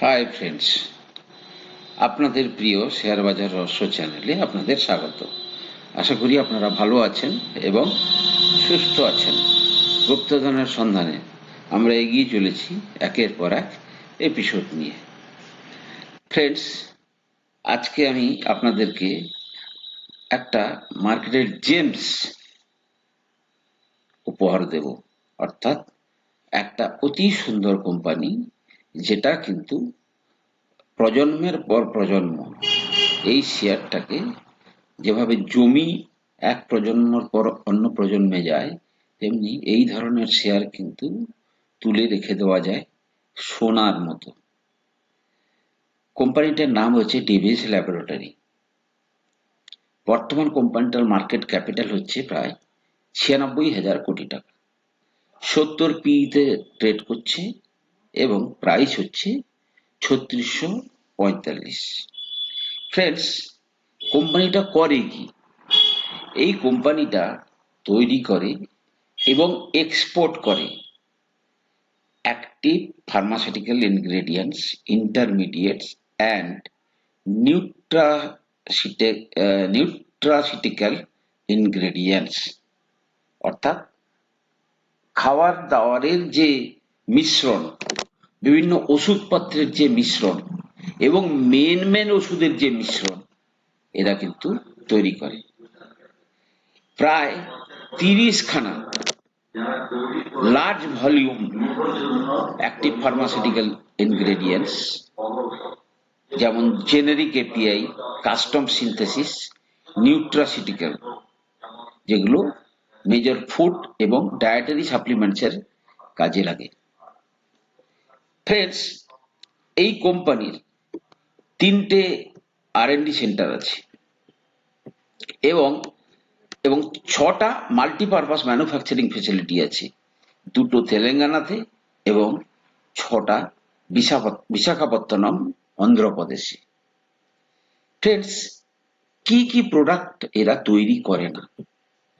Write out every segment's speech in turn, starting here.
Hi friends আপনাদের প্রিয় share বাজার রহস্য চ্যানেলে আপনাদের স্বাগত। আশা করি আপনারা ভালো আছেন এবং সুস্থ আছেন। গুপ্তধনের সন্ধানে আমরা এগিয়ে চলেছি একের পর এক এপিসোড নিয়ে। ফ্রেন্ডস আজকে আমি আপনাদেরকে একটা মার্কেটের জেমস উপহার দেব। অর্থাৎ একটা অতি সুন্দর কোম্পানি যেটা কিন্তু প্রজন্মের পর প্রজন্ম। এই শেয়ারটাকে যেভাবে জমি এক প্রজন্মর পর অন্য প্রজন্মে যায়, তেমনি এই ধরনের শেয়ার কিন্তু তুলে রেখে দেওয়া যায় সোনার মতো। কোম্পানিটার নাম হচ্ছে ডিভিস ল্যাবরেটরি। বর্তমান কোম্পানিটার মার্কেট ক্যাপিটাল হচ্ছে প্রায় ছিয়ানব্বই হাজার কোটি টাকা। সত্তর পিতে ট্রেড করছে এবং প্রাইস হচ্ছে ছত্রিশশো পঁয়তাল্লিশ। ফ্রেন্ডস কোম্পানিটা করে কি? এই কোম্পানিটা তৈরি করে এবং এক্সপোর্ট করে active pharmaceutical ingredients intermediates and নিউট্রাসিটে nutraceutical ingredients অর্থাৎ খাওয়ার দাওয়ারের যে মিশ্রণ, বিভিন্ন ওষুধপত্রের যে মিশ্রণ এবং মেন মেন ওষুধের যে মিশ্রণ, এরা কিন্তু তৈরি করে। প্রায় তিরিশ খানা large volume active pharmaceutical ingredients যেমন generic API custom synthesis nutraceutical যেগুলো মেজর ফুড এবং ডায়েটারি সাপ্লিমেন্টসের কাজে লাগে। ফ্রেন্ডস এই কোম্পানির তিনটে আর সেন্টার আছে। এবং এবং ছটা মাল্টিপারপাস ম্যানুফ্যাকচারিং ফেসিলিটি আছে। দুটো তেলেঙ্গানাতে এবং ছটা বিশাখাপত্তনম অন্ধ্রপ্রদেশে। ফ্রেন্ডস কি কি প্রোডাক্ট এরা তৈরি করে না?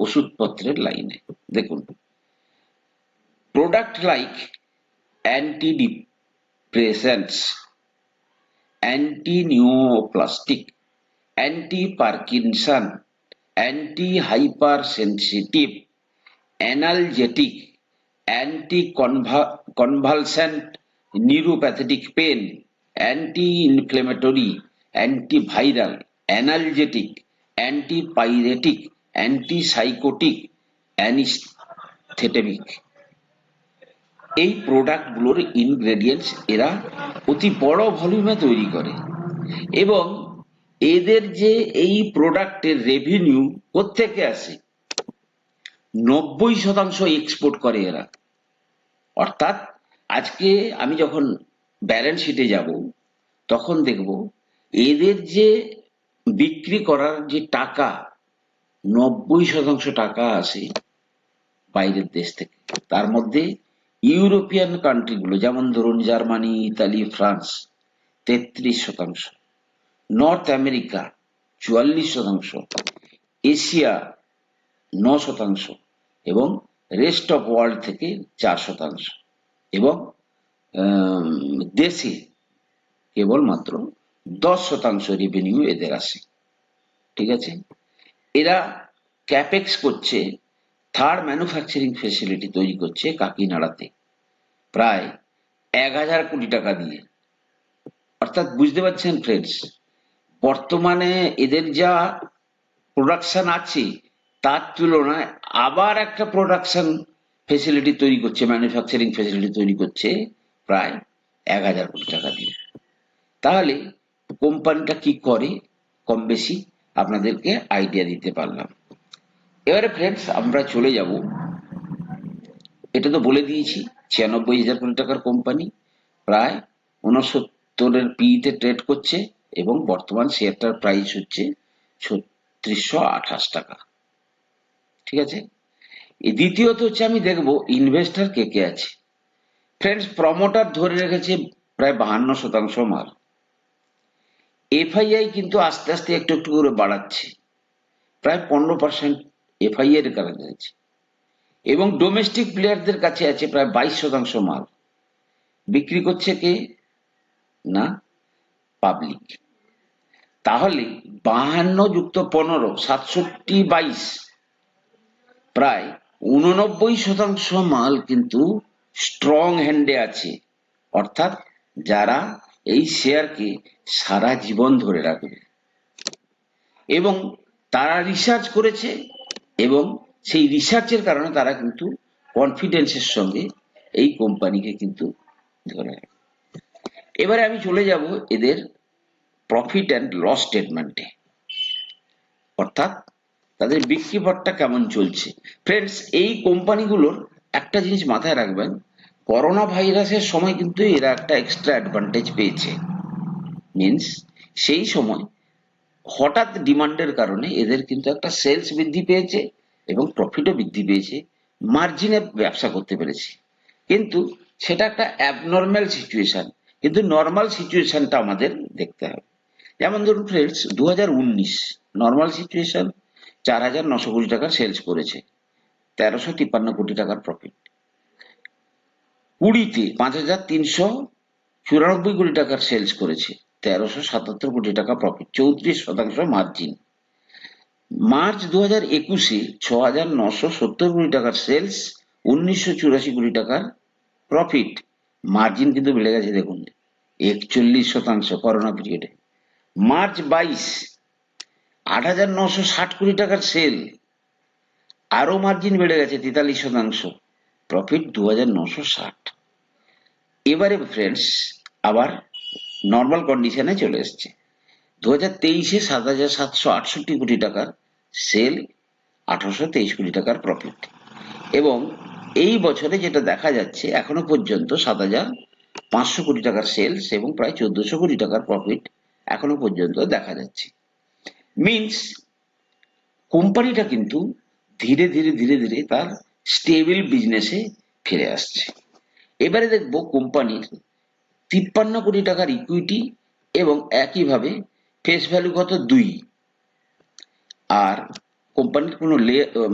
ওষুধপত্রের লাইনে দেখুন product like antidepressants antineoplastic anti Parkinson anti hyper sensitive analgetic anti convulsant neuropathic pain anti inflammatory antiviral এই প্রোডাক্টগুলোর ইনগ্রেডিয়েন্টস এরা অতি বড় ভলিউমে তৈরি করে। এবং এদের যে এই প্রোডাক্টের রেভিনিউ কোথেকে আসে? নব্বই শতাংশ এক্সপোর্ট করে এরা। অর্থাৎ আজকে আমি যখন ব্যালেন্স শিটে যাব, তখন দেখব এদের যে বিক্রি করার যে টাকা, নব্বই শতাংশ টাকা আসে বাইরের দেশ থেকে। তার মধ্যে ইউরোপিয়ান কান্ট্রিগুলো, যেমন ধরুন জার্মানি, ইতালি, ফ্রান্স, তেত্রিশ শতাংশ। নর্থ আমেরিকা, চুয়াল্লিশ শতাংশ। এশিয়া, ন শতাংশ। এবং রেস্ট অফ ওয়ার্ল্ড থেকে চার শতাংশ। এবং দেশে কেবলমাত্র দশ শতাংশ রেভিনিউ এদের আসে। ঠিক আছে? এরা ক্যাপেক্স করছে থার্ড ম্যানুফ্যাকচারিং ফেসিলিটি তৈরি করছে কাকিনাড়াতে। প্রায় এক হাজার কোটি টাকা দিয়ে। অর্থাৎ বুঝতে পারছেন ফ্রেন্ডস বর্তমানে এদের যা প্রোডাকশন আছে, তার তুলনায় আবার একটা প্রোডাকশন ফেসিলিটি তৈরি করছে ম্যানুফ্যাকচারিং ফেসিলিটি তৈরি করছে প্রায় এক হাজার কোটি টাকা দিয়ে। তাহলে কোম্পানিটা কি করে? কম বেশি আপনাদেরকে আইডিয়া দিতে পারলাম। এবারে ফ্রেন্ডস আমরা চলে যাব। এটা তো বলে দিয়েছি, ছিয়ানব্বই হাজার কোটি টাকার কোম্পানি প্রায় উনসত্তরের পিতে ট্রেড করছে এবং বর্তমান শেয়ারটার প্রাইস হচ্ছে ছত্রিশশো আঠাশ টাকা। ঠিক আছে? দ্বিতীয়ত হচ্ছে আমি দেখব ইনভেস্টার কে কে আছে। ফ্রেন্ডস প্রমোটার ধরে রেখেছে প্রায় বাহান্ন শতাংশ মাল। এফআইআই কিন্তু আস্তে আস্তে একটু একটু করে বাড়াচ্ছে। প্রায় পনেরো পার্সেন্ট এফআইআই এর কারণে আছে। এবং ডোমেস্টিক প্লেয়ারদের কাছে আছে প্রায় বাইশ শতাংশ মাল। বিক্রি করছে কে? না পাবলিক তাহলে বাহান্ন যুক্ত পনেরো, সাতষট্টি বাইশ, প্রায় উননব্বই শতাংশ মাল কিন্তু স্ট্রং হ্যান্ডে আছে। অর্থাৎ যারা এই শেয়ারকে সারা জীবন ধরে রাখবে। এবং তারা রিসার্চ করেছে এবং সেই রিসার্চের কারণে তারা কিন্তু কনফিডেন্সের সঙ্গে এই কোম্পানিকে কিন্তু ধরে এবারে আমি চলে যাব এদের প্রফিট অ্যান্ড লস স্টেটমেন্টে অর্থাৎ তাদের বিক্রি পথটা কেমন চলছে। ফ্রেন্ডস এই কোম্পানিগুলোর একটা জিনিস মাথায় রাখবেন করোনা ভাইরাসের সময় কিন্তু এরা একটা এক্সট্রা অ্যাডভান্টেজ পেয়েছে। মিন্স সেই সময় হঠাৎ ডিমান্ডের কারণে এদের কিন্তু একটা সেলস বৃদ্ধি পেয়েছে এবং প্রফিটও বৃদ্ধি পেয়েছে মার্জিনে ব্যবসা করতে পেরেছে। কিন্তু সেটা একটা অ্যাবনর্মাল সিচুয়েশন কিন্তু নর্মাল সিচুয়েশনটা আমাদের দেখতে হবে। যেমন ধরুন ফ্রেন্ডস দু হাজার উনিশ নর্মাল সিচুয়েশন চার হাজার নশো কোটি টাকার সেলস করেছে, তেরোশো তিপ্পান্ন কোটি টাকার প্রফিট কুড়িতে পাঁচ হাজার তিনশো চুরানব্বই কোটি টাকার সেলস করেছে তেরোশো সাতাত্তর কোটি টাকা প্রফিট চৌত্রিশ শতাংশ মার্জিন মার্চ দু হাজার একুশে ছ হাজার নশো সত্তর কোটি টাকার সেলস উনিশশো চুরাশি কোটি টাকার প্রফিট মার্জিন কিন্তু বেড়ে গেছে, দেখুন। একচল্লিশ শতাংশ করোনা পিরিয়ডে মার্চ বাইশ আট হাজার নশো ষাট কোটি টাকার সেল আরও মার্জিন বেড়ে গেছে, তেতাল্লিশ শতাংশ। প্রফিট দু হাজার নশো ষাট। এবারে ফ্রেন্ডস আবার নর্মাল কন্ডিশনে চলে এসছে। দু হাজার তেইশে সাত হাজার সাতশো আটষট্টি কোটি টাকার সেল আঠারোশো তেইশ কোটি টাকার প্রফিট এবং এই বছরে যেটা দেখা যাচ্ছে, এখনও পর্যন্ত সাত হাজার পাঁচশো কোটি টাকার সেলস এবং প্রায় চোদ্দশো কোটি টাকার প্রফিট এখনও পর্যন্ত দেখা যাচ্ছে। মিনস কোম্পানিটা কিন্তু ধীরে ধীরে ধীরে ধীরে তার স্টেবল বিজনেসে ফিরে আসছে। এবারে দেখব কোম্পানির তিপ্পান্ন কোটি টাকার ইকুইটি এবং একইভাবে ফেস ভ্যালু কত? দুই। আর কোম্পানির কোনো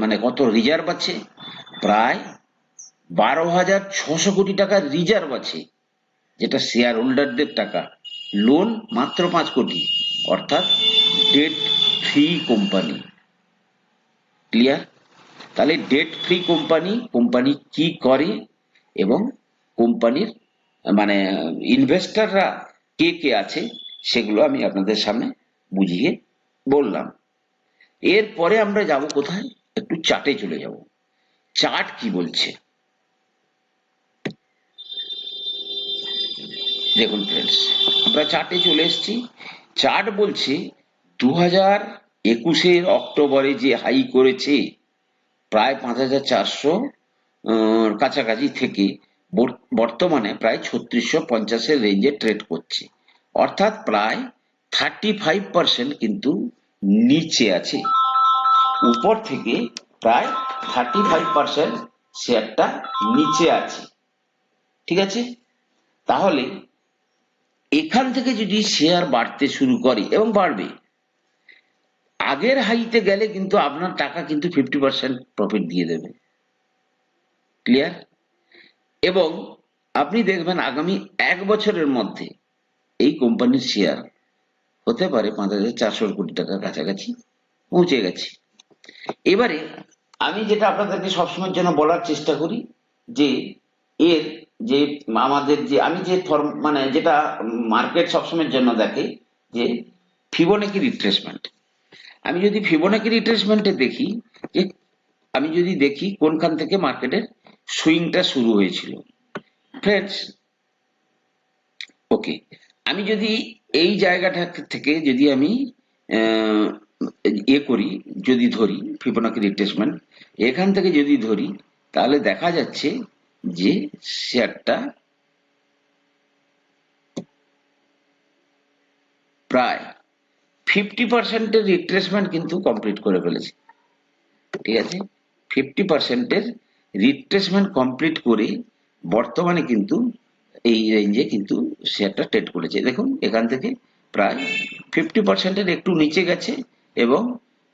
মানে কত রিজার্ভ আছে? প্রায় বারো হাজার ছশো কোটি টাকার রিজার্ভ আছে, যেটা শেয়ার হোল্ডারদের টাকা। লোন মাত্র পাঁচ কোটি, অর্থাৎ ডেট ফ্রি কোম্পানি ক্লিয়ার তাহলে ডেট ফ্রি কোম্পানি কোম্পানি কি করে? এবং কোম্পানির মানে ইনভেস্টাররা কে কে আছে সেগুলো আমি আপনাদের সামনে বুঝিয়ে বললাম। এরপরে আমরা যাব কোথায়? একটু চার্টে চলে যাব। চার্ট কি বলছে? দেখুন ফ্রেন্ডস আমরা চার্টে চলে এসেছি। চার্ট বলছে দু হাজার একুশের অক্টোবরে যে হাই করেছে, প্রায় পাঁচ হাজার চারশো কাছাকাছি থেকে। বর্তমানে প্রায় ছত্রিশশো পঞ্চাশের রেঞ্জে ট্রেড করছে। অর্থাৎ প্রায় থার্টি ফাইভ পার্সেন্ট কিন্তু নিচে আছে। উপর থেকে প্রায় থার্টি ফাইভ পার্সেন্ট শেয়ারটা নিচে আছে। ঠিক আছে? তাহলে এখান থেকে যদি শেয়ার বাড়তে শুরু করে, এবং বাড়বে, আগের হাইতে গেলে কিন্তু আপনার টাকা কিন্তু ফিফটি পার্সেন্ট প্রফিট দিয়ে দেবে। ক্লিয়ার এবং আপনি দেখবেন আগামী এক বছরের মধ্যে এই কোম্পানির শেয়ার হতে পারে পাঁচ হাজার চারশো কোটি টাকার কাছাকাছি পৌঁছে গেছে। এবারে আমি যেটা আপনাদেরকে সবসময়ের জন্য বলার চেষ্টা করি যে, এর যে আমাদের যে, আমি যে ফর্ম মানে যেটা মার্কেট সবসময়ের জন্য দেখে যে ফিবোনাকি রিট্রেসমেন্ট আমি যদি ফিবোনাকি রিট্রেসমেন্টে দেখি যে, আমি যদি দেখি কোনখান থেকে মার্কেটের সুইংটা শুরু হয়েছিল। ফ্রেন্ডস ওকে আমি যদি এই জায়গাটা থেকে যদি আমি এ করি, যদি ধরি ফিবোনাকি রিট্রেসমেন্ট এখান থেকে যদি ধরি, তাহলে দেখা যাচ্ছে যে শেয়ারটা প্রায় ফিফটি পার্সেন্টের রিট্রেসমেন্ট কিন্তু কমপ্লিট করে ফেলেছে। ঠিক আছে? ফিফটি পার্সেন্টের রিট্রেসমেন্ট কমপ্লিট করে বর্তমানে কিন্তু এই রেঞ্জে কিন্তু শেয়ারটা ট্রেড করেছে। দেখুন, এখান থেকে প্রায় ফিফটি পার্সেন্টের একটু নিচে গেছে এবং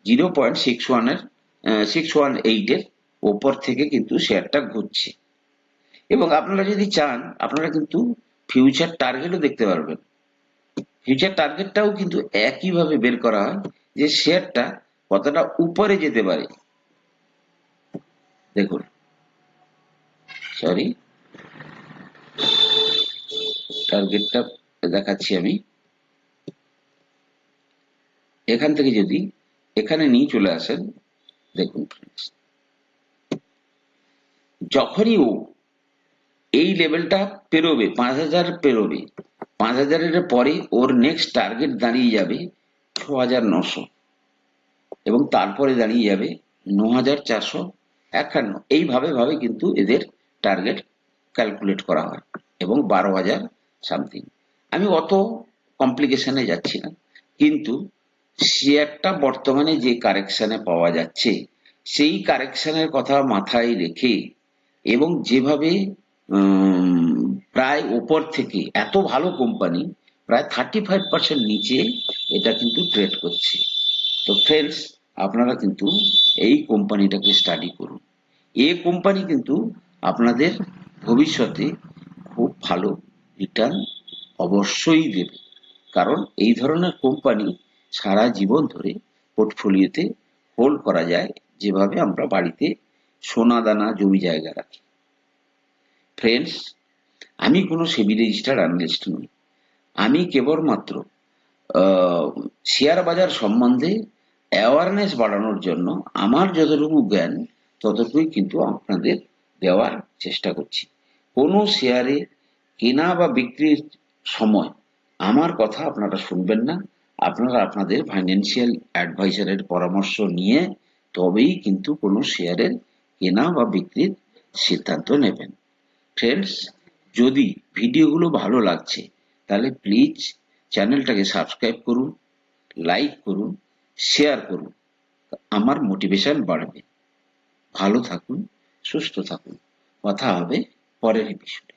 জিরো পয়েন্ট সিক্স ওয়ানের সিক্স ওয়ান এইটের ওপর থেকে কিন্তু শেয়ারটা ঘুরছে। এবং আপনারা যদি চান, আপনারা কিন্তু ফিউচার টার্গেটও দেখতে পারবেন। ফিউচার টার্গেটটাও কিন্তু একইভাবে বের করা হয় যে শেয়ারটা কতটা উপরে যেতে পারে। দেখুন সরি টার্গেটটা দেখাচ্ছি আমি। এখান থেকে যদি এখানে নিয়ে চলে আসেন, দেখুন। যখনই ও এই লেভেলটা পেরোবে, পাঁচ হাজার পেরোবে, পাঁচ হাজারের পরে ওর নেক্সট টার্গেট দাঁড়িয়ে যাবে ছ হাজার নশো। এবং তারপরে দাঁড়িয়ে যাবে ন হাজার চারশো একান্ন। এইভাবে, ভাবে কিন্তু এদের টার্গেট ক্যালকুলেট করা হয় এবং বারো হাজার সামথিং আমি অত কমপ্লিকেশনে যাচ্ছি না, কিন্তু শেয়ারটা বর্তমানে যে কারেকশনে পাওয়া যাচ্ছে, সেই কারেকশনের কথা মাথায় রেখে এবং যেভাবে প্রায় ওপর থেকে এত ভালো কোম্পানি প্রায় থার্টি ফাইভ পার্সেন্ট নিচে এটা কিন্তু ট্রেড করছে। তো ফ্রেন্ডস আপনারা কিন্তু এই কোম্পানিটাকে স্টাডি করুন। এ কোম্পানি কিন্তু আপনাদের ভবিষ্যতে খুব ভালো রিটার্ন অবশ্যই দেবে। কারণ এই ধরনের কোম্পানি সারা জীবন ধরে পোর্টফোলিওতে হোল্ড করা যায়, যেভাবে আমরা বাড়িতে সোনা দানা জমি জায়গা রাখি। ফ্রেন্ডস আমি কোনো সেবি রেজিস্টার্ড অ্যানালিস্ট নই। আমি কেবলমাত্র শেয়ার বাজার সম্বন্ধে অ্যাওয়ারনেস বাড়ানোর জন্য আমার যতটুকু জ্ঞান, ততটুকুই কিন্তু আপনাদের দেওয়ার চেষ্টা করছি। কোনো শেয়ারে কেনা বা বিক্রির সময় আমার কথা আপনারা শুনবেন না। আপনারা আপনাদের ফাইন্যান্সিয়াল অ্যাডভাইজারের পরামর্শ নিয়ে তবেই কিন্তু কোনো শেয়ারের কেনা বা বিক্রির সিদ্ধান্ত নেবেন। ফ্রেন্ডস যদি ভিডিওগুলো ভালো লাগছে, তাহলে প্লিজ চ্যানেলটাকে সাবস্ক্রাইব করুন লাইক করুন শেয়ার করুন। আমার মোটিভেশন বাড়বে। ভালো থাকুন। সুস্থ থাকুন। কথা হবে পরের এপিসোডে